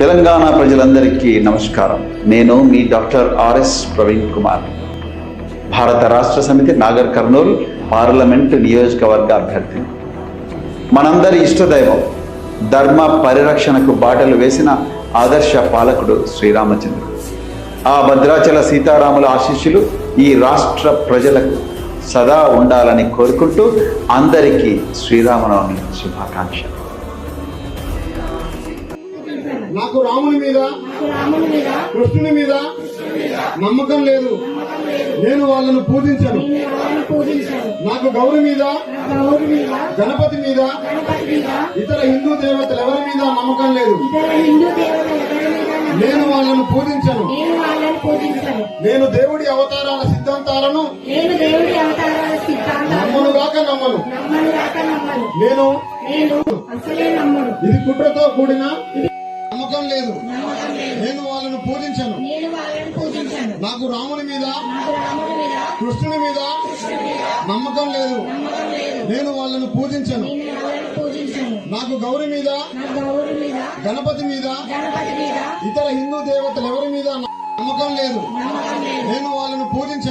తెలంగాణ ప్రజలందరికీ నమస్కారం. నేను మీ డాక్టర్ ఆర్ఎస్ ప్రవీణ్ కుమార్. భారత రాష్ట్ర సమితి నాగర్ కర్నూల్ పార్లమెంట్ నియోజకవర్గ అభ్యర్థి. మనందరి ఇష్టదైవం ధర్మ పరిరక్షణకు బాటలు వేసిన ఆదర్శ పాలకుడు శ్రీరామచంద్రుడు ఆ భద్రాచల సీతారాముల ఆశీస్సులు ఈ రాష్ట్ర ప్రజలకు సదా ఉండాలని కోరుకుంటూ అందరికీ శ్రీరామనవమి శుభాకాంక్షలు. నాకు రాముని మీద రాముని మీద కృష్ణుని మీద నమ్మకం లేదు. నేను వాళ్ళను పూజించను. నాకు గౌరి మీద గణపతి మీద ఇతర హిందూ దేవతలు ఎవరి మీద నమ్మకం లేదు. నేను వాళ్ళను పూజించను. నేను వాళ్ళని పూజించాను. నేను దేవుడి అవతారాల సిద్ధాంతాలను నమ్మను గాక నమ్మను. నేను ఇది కుట్రతో కూడిన నమ్మకం లేదు. నేను వాళ్ళను పూజించను. నాకు రాముని మీద కృష్ణుని మీద నమ్మకం లేదు. నేను వాళ్ళను పూజించను. నాకు గౌరి మీద గణపతి మీద ఇతర హిందూ దేవతలు ఎవరి మీద నమ్మకం లేదు. నేను వాళ్ళను పూజించను.